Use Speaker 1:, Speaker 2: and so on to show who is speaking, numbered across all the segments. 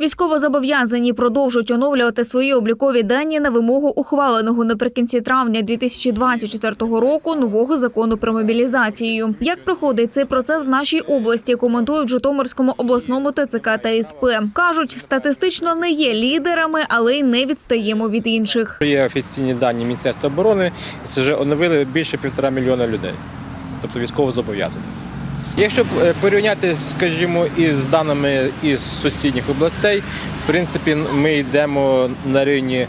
Speaker 1: Військовозобов'язані продовжують оновлювати свої облікові дані на вимогу ухваленого наприкінці травня 2024 року нового закону про мобілізацію. Як проходить цей процес в нашій області, коментують Житомирському обласному ТЦК та СП. кажуть, статистично не є лідерами, але й не відстаємо від інших.
Speaker 2: Є офіційні дані Міністерства оборони, це вже оновили більше півтора мільйона людей, тобто військово зобов'язаних. Якщо е, порівняти, скажімо, із даними із сусідніх областей, в принципі, ми йдемо на рівні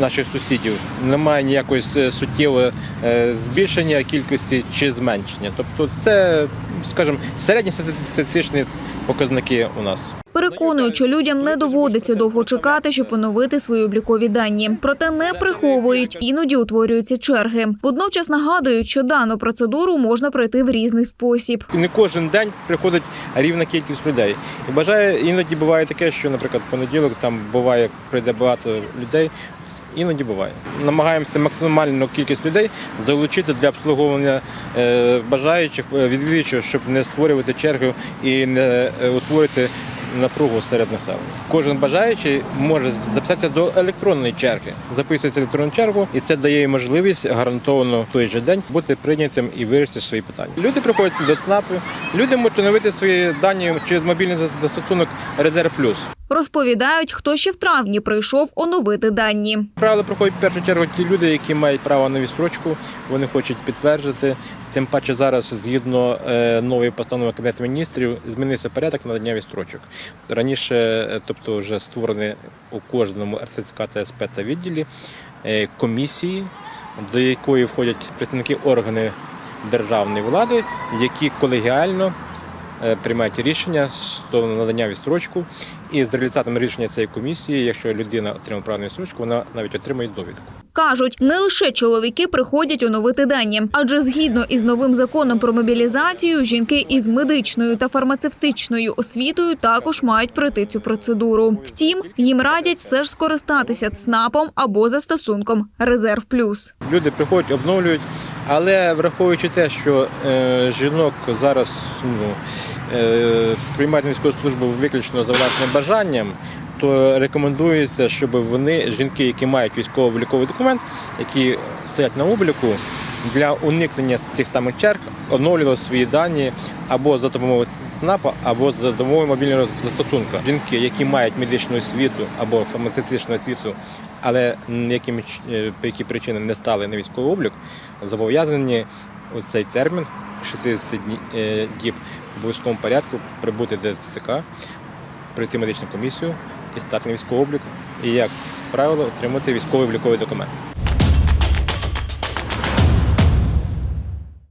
Speaker 2: наших сусідів. Немає ніякої суттєвого е, збільшення кількості чи зменшення. Тобто це, скажімо, середні статистичні показники у нас.
Speaker 1: Переконують, що людям не доводиться довго чекати, щоб оновити свої облікові дані. Проте не приховують, іноді утворюються черги. Водночас нагадують, що дану процедуру можна пройти в різний спосіб.
Speaker 2: Не кожен день приходить рівна кількість людей. І бажає іноді буває таке, що, наприклад, в понеділок там буває прийде багато людей. Іноді буває. Намагаємося максимальну кількість людей залучити для обслуговування е, бажаючих е, відвідувачів, щоб не створювати черги і не е, утворити напругу серед населення. Кожен бажаючий може записатися до електронної черги, записується електронну чергу, і це дає можливість гарантовано в той же день бути прийнятим і вирішити свої питання. Люди приходять до ЦНАПу, люди можуть оновити свої дані через мобільний застосунок Резерв Плюс.
Speaker 1: Розповідають, хто ще в травні прийшов оновити дані.
Speaker 2: Правила проходять в першу чергу ті люди, які мають право на відстрочку, вони хочуть підтвердити. Тим паче зараз, згідно е, нової постанови Кабінету міністрів, змінився порядок надання відстрочок. Раніше, е, тобто, вже створені у кожному РТЦК та СП та відділі е, комісії, до якої входять представники органів державної влади, які колегіально приймають рішення стосовно надання відстрочку. І з реалізатором рішення цієї комісії, якщо людина отримала право на вона навіть отримає довідку.
Speaker 1: Кажуть, не лише чоловіки приходять оновити дані, адже згідно із новим законом про мобілізацію, жінки із медичною та фармацевтичною освітою також мають пройти цю процедуру. Втім, їм радять все ж скористатися ЦНАПом або застосунком Резерв Плюс.
Speaker 2: Люди приходять, обновлюють, але враховуючи те, що е, жінок зараз ну, е, приймають військову службу виключно за власним бажанням, то рекомендується, щоб вони, жінки, які мають військово-обліковий документ, які стоять на обліку, для уникнення тих самих черг оновлювали свої дані або за допомогою ЦНАПа, або за допомогою мобільного застосунку. Жінки, які мають медичну освіту або фармацевтичну освіту, але яким, е, по якій причині не стали на військовий облік, зобов'язані у цей термін 60 дні- е, діб в обов'язковому порядку прибути до ТЦК, пройти медичну комісію і стати на військовий облік, і як правило отримати військовий обліковий документ.